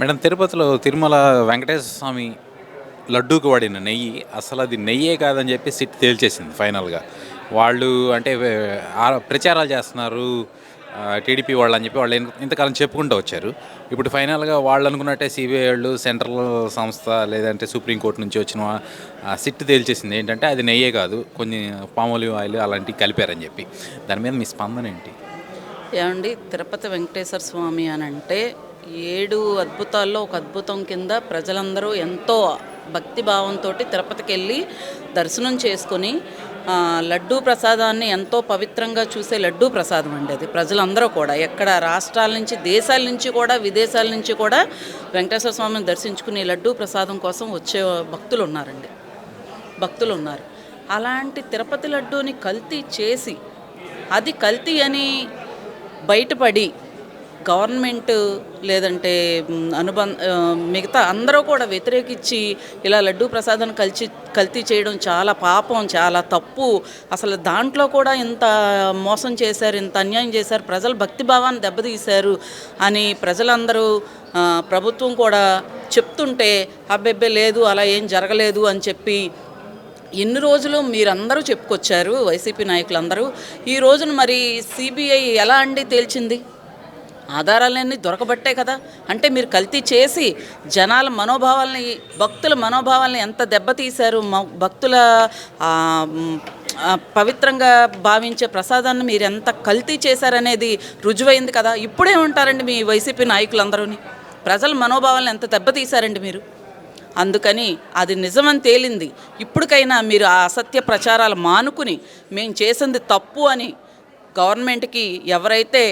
Madam తిరుపతిలో తిరుమల వెంకటేశ్వర స్వామి లడ్డూకి వాడిన నెయ్యి అసలు అది నెయ్యే కాదని చెప్పి సిట్ తేల్చేసింది ఫైనల్గా. వాళ్ళు అంటే ప్రచారాలు చేస్తున్నారు టీడీపీ వాళ్ళు అని చెప్పి వాళ్ళు ఇంతకాలం చెప్పుకుంటూ వచ్చారు. ఇప్పుడు ఫైనల్గా వాళ్ళు అనుకున్నట్టే సిబిఐ వాళ్ళు సెంట్రల్ సంస్థ లేదంటే సుప్రీంకోర్టు నుంచి వచ్చిన సిట్ తేల్చేసింది ఏంటంటే అది నెయ్యే కాదు కొన్ని పామోలివ్ ఆయిల్ అలాంటివి కలిపారని చెప్పి. దాని మీద మీ స్పందన ఏంటి? ఏమండి తిరుపతి వెంకటేశ్వర స్వామి అని అంటే ఏడు అద్భుతాల్లో ఒక అద్భుతం కింద ప్రజలందరూ ఎంతో భక్తి భావంతో తిరుపతికి వెళ్ళి దర్శనం చేసుకొని లడ్డూ ప్రసాదాన్ని ఎంతో పవిత్రంగా చూసే లడ్డూ ప్రసాదం అండి అది. ప్రజలందరూ కూడా ఎక్కడ రాష్ట్రాల నుంచి దేశాల నుంచి కూడా విదేశాల నుంచి కూడా వెంకటేశ్వర స్వామిని దర్శించుకుని లడ్డూ ప్రసాదం కోసం వచ్చే భక్తులు ఉన్నారండి భక్తులు ఉన్నారు అలాంటి తిరుపతి లడ్డూని కల్తీ చేసి అది కల్తీ అని బయటపడి గవర్నమెంట్ లేదంటే అనుబంధ మిగతా అందరూ కూడా వ్యతిరేకించి ఇలా లడ్డూ ప్రసాదాన్ని కలిసి కల్తీ చేయడం చాలా పాపం చాలా తప్పు. అసలు దాంట్లో కూడా ఇంత మోసం చేశారు ఇంత అన్యాయం చేశారు ప్రజల భక్తి భావాన్ని దెబ్బతీశారు అని ప్రజలందరూ ప్రభుత్వం కూడా చెప్తుంటే అబ్బెబ్బే లేదు అలా ఏం జరగలేదు అని చెప్పి ఎన్ని రోజులు మీరందరూ చెప్పుకొచ్చారు వైసీపీ నాయకులందరూ. ఈ రోజున మరి సిబిఐ ఎలా అండి తేల్చింది? ఆధారాలన్నీ దొరకబట్టే కదా. అంటే మీరు కల్తీ చేసి జనాల మనోభావాల్ని భక్తుల మనోభావాల్ని ఎంత దెబ్బతీశారు మ- భక్తుల పవిత్రంగా భావించే ప్రసాదాన్ని మీరు ఎంత కల్తీ చేశారనేది రుజువైంది కదా. ఇప్పుడే ఉంటారండి మీ వైసీపీ నాయకులందరూని. ప్రజల మనోభావాలను ఎంత దెబ్బతీశారండి మీరు. అందుకని అది నిజమని తేలింది. ఇప్పటికైనా మీరు ఆ అసత్య ప్రచారాలు మానుకుని మేము చేసింది తప్పు అని గవర్నమెంట్కి ఎవరైతే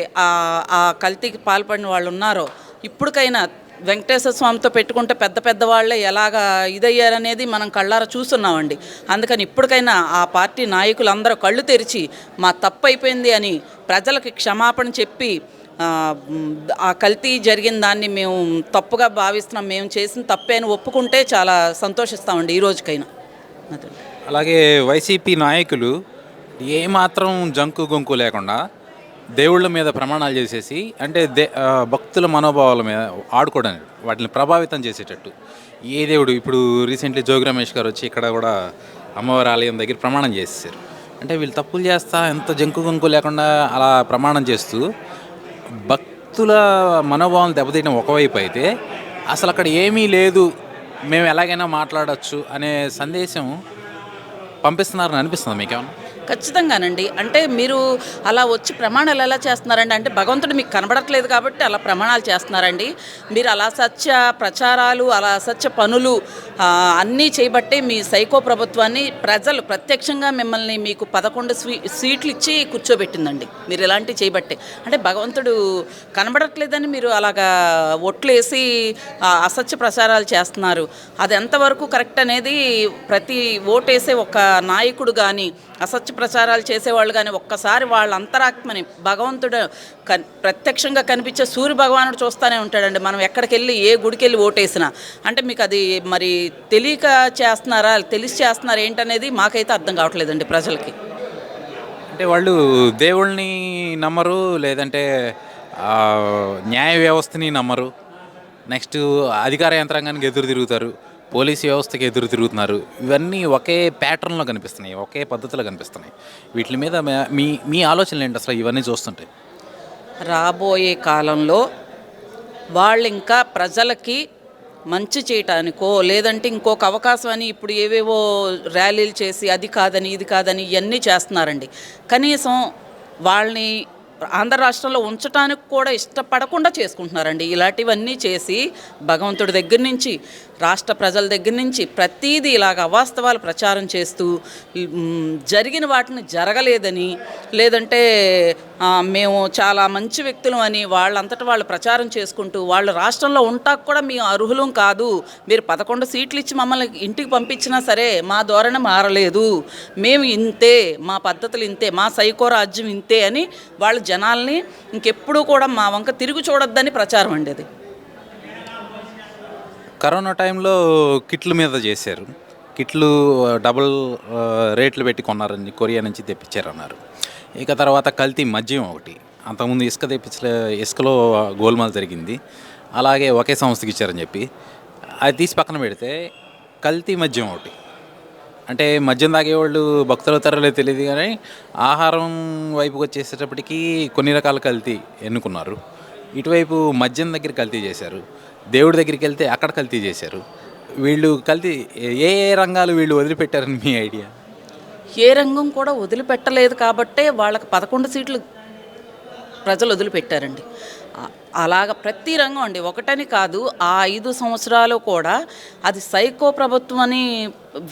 ఆ కల్తీకి పాల్పడిన వాళ్ళు ఉన్నారో ఇప్పటికైనా వెంకటేశ్వర స్వామితో పెట్టుకుంటే పెద్ద పెద్ద వాళ్ళే ఎలాగా ఇదయ్యారనేది మనం కళ్ళారా చూస్తున్నామండి. అందుకని ఇప్పటికైనా ఆ పార్టీ నాయకులందరూ కళ్ళు తెరిచి మా తప్పు అయిపోయింది అని ప్రజలకి క్షమాపణ చెప్పి ఆ, కల్తీ జరిగిన దాన్ని మేము తప్పుగా భావిస్తున్నాం మేము చేసిన తప్పే అని ఒప్పుకుంటే చాలా సంతోషిస్తామండి ఈ రోజుకైనా. అలాగే వైసీపీ నాయకులు ఏమాత్రం జంకు గొంకు లేకుండా దేవుళ్ళ మీద ప్రమాణాలు చేసేసి అంటే దే భక్తుల మనోభావాల మీద ఆడుకోవడానికి వాటిని ప్రభావితం చేసేటట్టు. ఏ దేవుడు ఇప్పుడు రీసెంట్లీ జోగి రమేష్ గారు వచ్చి ఇక్కడ కూడా అమ్మవారి ఆలయం దగ్గర ప్రమాణం చేసేసారు. అంటే వీళ్ళు తప్పులు చేస్తా ఎంత జంకు గొంకు లేకుండా అలా ప్రమాణం చేస్తూ భక్తుల మనోభావం దెబ్బతీయడం ఒకవైపు అయితే అసలు అక్కడ ఏమీ లేదు మేము ఎలాగైనా మాట్లాడచ్చు అనే సందేశం పంపిస్తున్నారని అనిపిస్తుంది మీకేమన్నా? ఖచ్చితంగానండి. అంటే మీరు అలా వచ్చి ప్రమాణాలు ఎలా చేస్తున్నారండి? అంటే భగవంతుడు మీకు కనబడట్లేదు కాబట్టి అలా ప్రమాణాలు చేస్తున్నారండి. మీరు అలా సత్య ప్రచారాలు అలా సత్య పనులు అన్నీ చేయబట్టే మీ సైకో ప్రభుత్వాన్ని ప్రజలు ప్రత్యక్షంగా మిమ్మల్ని మీకు పదకొండు స్వీ సీట్లు ఇచ్చి కూర్చోబెట్టిందండి. మీరు ఇలాంటివి చేయబట్టే. అంటే భగవంతుడు కనబడట్లేదని మీరు అలాగా ఒట్లేసి అసత్య ప్రచారాలు చేస్తున్నారు. అది ఎంతవరకు కరెక్ట్ అనేది ప్రతి ఓటేసే ఒక నాయకుడు కానీ అసత్య ప్రచారాలు చేసేవాళ్ళు కానీ ఒక్కసారి వాళ్ళ అంతరాత్మని భగవంతుడు కన్ ప్రత్యక్షంగా కనిపించే సూర్య భగవానుడు చూస్తూనే ఉంటాడండి. మనం ఎక్కడికి వెళ్ళి ఏ గుడికి వెళ్ళి ఓటేసినా. అంటే మీకు అది మరి తెలియక చేస్తున్నారా తెలిసి చేస్తున్నారా ఏంటనేది మాకైతే అర్థం కావట్లేదండి ప్రజలకి. అంటే వాళ్ళు దేవుళ్ళని నమ్మరు లేదంటే న్యాయ వ్యవస్థని నమ్మరు. నెక్స్ట్ అధికార యంత్రాంగానికి ఎదురు తిరుగుతారు. పోలీస్ వ్యవస్థకి ఎదురు తిరుగుతున్నారు. ఇవన్నీ ఒకే ప్యాటర్న్లో కనిపిస్తున్నాయి ఒకే పద్ధతిలో కనిపిస్తున్నాయి. వీటి మీద మీ మీ ఆలోచనలు ఏంటి అసలు ఇవన్నీ చూస్తుంటే? రాబోయే కాలంలో వాళ్ళు ఇంకా ప్రజలకి మంచి చేయటానికో లేదంటే ఇంకొక అవకాశం అని ఇప్పుడు ఏవేవో ర్యాలీలు చేసి అది కాదని ఇది కాదని ఇవన్నీ చేస్తున్నారండి. కనీసం వాళ్ళని ఆంధ్ర రాష్ట్రంలో ఉంచడానికి కూడా ఇష్టపడకుండా చేసుకుంటున్నారండి. ఇలాంటివన్నీ చేసి భగవంతుడి దగ్గర నుంచి రాష్ట్ర ప్రజల దగ్గర నుంచి ప్రతీది ఇలాగ అవాస్తవాలు ప్రచారం చేస్తూ జరిగిన వాటిని జరగలేదని లేదంటే మేము చాలా మంచి వ్యక్తులం అని వాళ్ళంతటా వాళ్ళు ప్రచారం చేసుకుంటూ వాళ్ళు రాష్ట్రంలో ఉంటాకు కూడా మేము అర్హులం కాదు. మీరు పదకొండు సీట్లు ఇచ్చి మమ్మల్ని ఇంటికి పంపించినా సరే మా ధోరణి మారలేదు. మేము ఇంతే మా పద్ధతులు ఇంతే మా సైకో రాజ్యం ఇంతే అని వాళ్ళు జనాల్ని ఇంకెప్పుడూ కూడా మా వంక తిరిగి చూడొద్దని ప్రచారం ఉండేది కరోనా టైంలో కిట్ల మీద చేశారు. కిట్లు డబుల్ రేట్లు పెట్టి కొన్నారని కొరియా నుంచి తెప్పించారన్నారు. ఇక తర్వాత కల్తీ మద్యం ఒకటి. అంతకుముందు ఇసుక తెప్పించలే ఇసుకలో గోల్మాల్ జరిగింది. అలాగే ఒకే సంస్థకి ఇచ్చారని చెప్పి. అది తీసి పక్కన పెడితే కల్తీ మద్యం ఒకటి. అంటే మద్యం తాగేవాళ్ళు భక్తులు అవుతారో తెలియదు కానీ ఆహారం వైపుకి వచ్చేసేటప్పటికి కొన్ని రకాల కల్తీ ఎన్నుకున్నారు. ఇటువైపు మద్యం దగ్గర కల్తీ చేశారు. దేవుడి దగ్గరికి వెళ్తే అక్కడ కల్తీ చేశారు. వీళ్ళు కల్తీ ఏ ఏ రంగాలు వీళ్ళు వదిలిపెట్టారని మీ ఐడియా? ఏ రంగం కూడా వదిలిపెట్టలేదు కాబట్టే వాళ్ళకి పదకొండు సీట్లు ప్రజలు వదిలిపెట్టారండి. అలాగ ప్రతి రంగం అండి ఒకటని కాదు ఆ ఐదు సంవత్సరాలు కూడా అది సైకో ప్రభుత్వం అని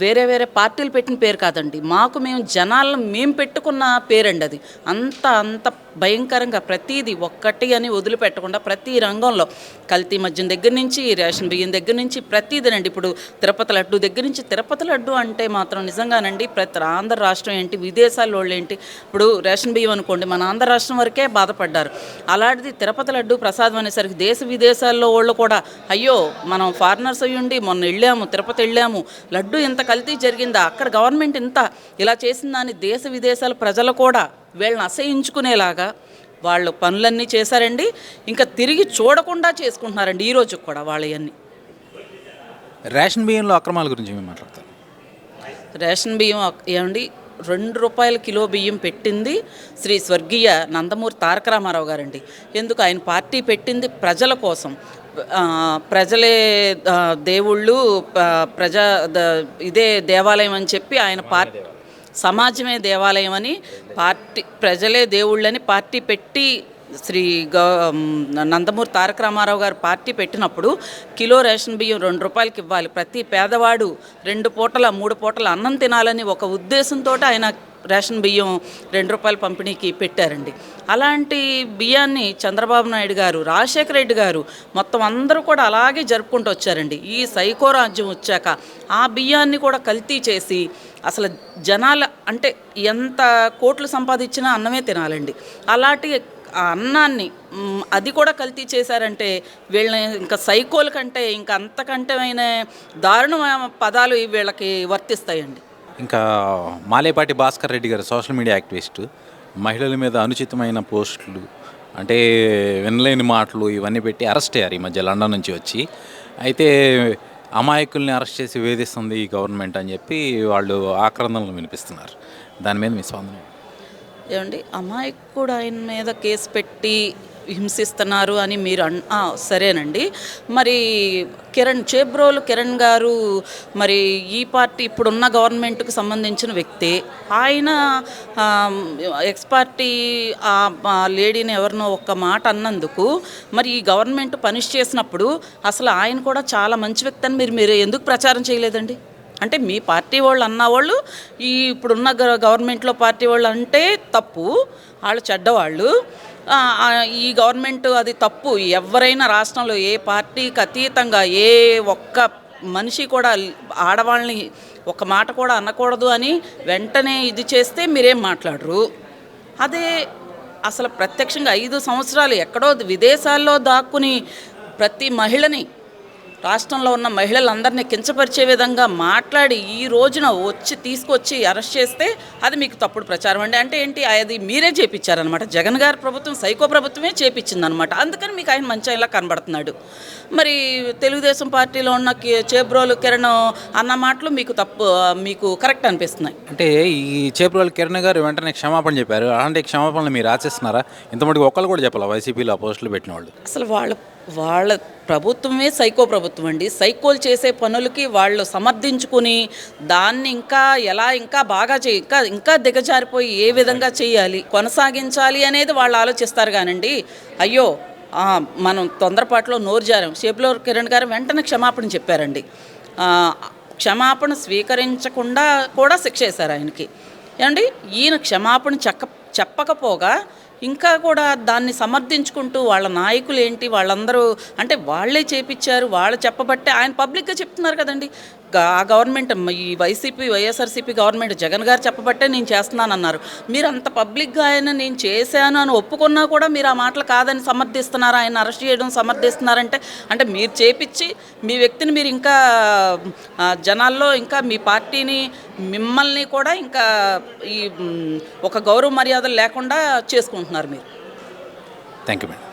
వేరే వేరే పార్టీలు పెట్టిన పేరు కాదండి. మాకు మేము జనాలను మేము పెట్టుకున్న పేరండి అది. అంత అంత భయంకరంగా ప్రతిదీ ఒక్కటి అని వదిలిపెట్టకుండా ప్రతి రంగంలో కల్తీ మద్యం దగ్గర నుంచి రేషన్ బియ్యం దగ్గర నుంచి ప్రతిదీనండి. ఇప్పుడు తిరుపతి లడ్డు దగ్గర నుంచి తిరుపతి లడ్డు అంటే మాత్రం నిజంగానండి ప్రతి ఆంధ్ర రాష్ట్రం ఏంటి విదేశాల వాళ్ళు ఏంటి ఇప్పుడు రేషన్ బియ్యం అనుకోండి మన ఆంధ్ర రాష్ట్రం వరకే బాధపడ్డారు. అలాంటిది తిరుపతి లడ్డు ప్రసాదం అనేసరికి దేశ విదేశాల్లో వాళ్ళు కూడా అయ్యో మనం ఫారినర్స్ అయ్యుండి మొన్న వెళ్ళాము తిరుపతి వెళ్ళాము లడ్డు ఇంత కల్తీ జరిగిందా? అక్కడ గవర్నమెంట్ ఇంత ఇలా చేసిందని దేశ విదేశాల ప్రజలు కూడా వీళ్ళని అసహించుకునేలాగా వాళ్ళు పనులన్నీ చేశారండి. ఇంకా తిరిగి చూడకుండా చేసుకుంటున్నారండి ఈ రోజు కూడా వాళ్ళవన్నీ రేషన్ బియ్యంలో అక్రమాల గురించి మేము మాట్లాడతాం రేషన్ బియ్యం ఏమండి? రెండు రూపాయల కిలో బియ్యం పెట్టింది శ్రీ స్వర్గీయ నందమూరి తారక రామారావు గారండి. ఎందుకు? ఆయన పార్టీ పెట్టింది ప్రజల కోసం. ప్రజలే దేవుళ్ళు ప్రజా ద- ఇదే దేవాలయం అని చెప్పి ఆయన పార్టీ సమాజమే దేవాలయం అని పార్టీ ప్రజలే దేవుళ్ళని పార్టీ పెట్టి శ్రీ గౌ నందమూరి తారక రామారావు గారు పార్టీ పెట్టినప్పుడు కిలో రేషన్ బియ్యం రెండు రూపాయలకి ఇవ్వాలి. ప్రతి పేదవాడు రెండు పూటల మూడు పూటల అన్నం తినాలని ఒక ఉద్దేశంతో ఆయన రేషన్ బియ్యం రెండు రూపాయల పంపిణీకి పెట్టారండి. అలాంటి బియ్యాన్ని చంద్రబాబు నాయుడు గారు రాజశేఖర రెడ్డి గారు మొత్తం అందరూ కూడా అలాగే జరుపుకుంటూ వచ్చారండి. ఈ సైకో రాజ్యం వచ్చాక ఆ బియ్యాన్ని కూడా కల్తీ చేసి అసలు జనాల అంటే ఎంత కోట్లు సంపాదించినా అన్నమే తినాలండి. అలాంటి ఆ అన్నాన్ని అది కూడా కల్తీ చేశారంటే వీళ్ళని ఇంకా సైకోల కంటే ఇంకా అంతకంటే అయిన దారుణమైన పదాలు వీళ్ళకి వర్తిస్తాయండి. ఇంకా మాలేపాటి భాస్కర్ రెడ్డి గారు సోషల్ మీడియా యాక్టివిస్ట్ మహిళల మీద అనుచితమైన పోస్టులు అంటే వినలేని మాటలు ఇవన్నీ పెట్టి అరెస్ట్ అయ్యారు ఈ మధ్య లండన్ నుంచి వచ్చి. అయితే అమాయకుల్ని అరెస్ట్ చేసి వేధిస్తుంది ఈ గవర్నమెంట్ అని చెప్పి వాళ్ళు ఆక్రందనలు వినిపిస్తున్నారు. దాని మీద మీ స్పందన ఏమండి అమాయకుడు ఆయన మీద కేసు పెట్టి హింసిస్తున్నారు అని మీరు అన్ సరేనండి. మరి కిరణ్ చేబ్రోలు కిరణ్ గారు మరి ఈ పార్టీ ఇప్పుడున్న గవర్నమెంట్కి సంబంధించిన వ్యక్తి. ఆయన ఎక్స్ పార్టీ ఆ లేడీని ఎవరినో ఒక్క మాట అన్నందుకు మరి ఈ గవర్నమెంట్ పనిష్ చేసినప్పుడు అసలు ఆయన కూడా చాలా మంచి వ్యక్తి అని మీరు మీరు ఎందుకు ప్రచారం చేయలేదండి? అంటే మీ పార్టీ వాళ్ళు అన్నవాళ్ళు ఈ ఇప్పుడున్న గ- గవర్నమెంట్లో పార్టీ వాళ్ళు అంటే తప్పు. వాళ్ళు చెడ్డవాళ్ళు. ఈ గవర్నమెంట్ అది తప్పు. ఎవరైనా రాష్ట్రంలో ఏ పార్టీకి అతీతంగా ఏ ఒక్క మనిషి కూడా ఆడవాళ్ళని ఒక మాట కూడా అనకూడదు అని వెంటనే ఇది చేస్తే మీరేం మాట్లాడరు. అదే అసలు ప్రత్యక్షంగా ఐదు సంవత్సరాలు ఎక్కడో విదేశాల్లో దాక్కుని ప్రతి మహిళని రాష్ట్రంలో ఉన్న మహిళలందరినీ కించపరిచే విధంగా మాట్లాడి ఈ రోజున వచ్చి తీసుకొచ్చి అరెస్ట్ చేస్తే అది మీకు తప్పుడు ప్రచారం అండి. అంటే ఏంటి? అది మీరే చేపించారనమాట జగన్ గారి ప్రభుత్వం సైకో ప్రభుత్వమే చేపించిందనమాట అందుకని మీకు ఆయన మంచి ఆయనలా కనబడుతున్నాడు. మరి తెలుగుదేశం పార్టీలో ఉన్న చేబ్రోలు కిరణ్ అన్న మాటలు మీకు తప్పు మీకు కరెక్ట్ అనిపిస్తున్నాయి. అంటే ఈ చేపల కిరణ్ గారు వెంటనే క్షమాపణ చెప్పారు. అలాంటి క్షమాపణలు మీరు ఆశిస్తున్నారా? ఇంతమటికి ఒక్కళ్ళు కూడా చెప్పాలి? వైసీపీలో పోస్టులు పెట్టిన వాళ్ళు అసలు వాళ్ళ వాళ్ళ ప్రభుత్వమే సైకో ప్రభుత్వం అండి. సైకోలు చేసే పనులకి వాళ్ళు సమర్థించుకుని దాన్ని ఇంకా ఎలా ఇంకా బాగా చేయ ఇంకా ఇంకా దిగజారిపోయి ఏ విధంగా చేయాలి కొనసాగించాలి అనేది వాళ్ళు ఆలోచిస్తారు కానండి. అయ్యో మనం తొందరపాటులో నోరు జారాం. షేప్లో కిరణ్ గారు వెంటనే క్షమాపణ చెప్పారండి. క్షమాపణ స్వీకరించకుండా కూడా శిక్ష వేశారు ఆయనకి. ఏమండి? ఈయన క్షమాపణ చెక్క చెప్పకపోగా ఇంకా కూడా దాన్ని సమర్థించుకుంటూ వాళ్ళ నాయకులు ఏంటి వాళ్ళందరూ అంటే వాళ్ళే చేపించారు వాళ్ళు చెప్పబట్టే ఆయన పబ్లిక్గా చెప్తున్నారు కదండి. ఆ గవర్నమెంట్ ఈ వైసీపీ వైఎస్ఆర్సీపీ గవర్నమెంట్ జగన్ గారు చెప్పబట్టే నేను చేస్తున్నానన్నారు. మీరు అంత పబ్లిక్గా ఆయన నేను చేశాను అని ఒప్పుకున్నా కూడా మీరు ఆ మాటలు కాదని సమర్థిస్తున్నారు ఆయన అరెస్ట్ చేయడం సమర్థిస్తున్నారంటే అంటే మీరు చేపించి మీ వ్యక్తిని మీరు ఇంకా జనాల్లో ఇంకా మీ పార్టీని మిమ్మల్ని కూడా ఇంకా ఈ ఒక గౌరవ మర్యాదలు లేకుండా చేసుకుంటున్నారు. మీరు. Thank you madam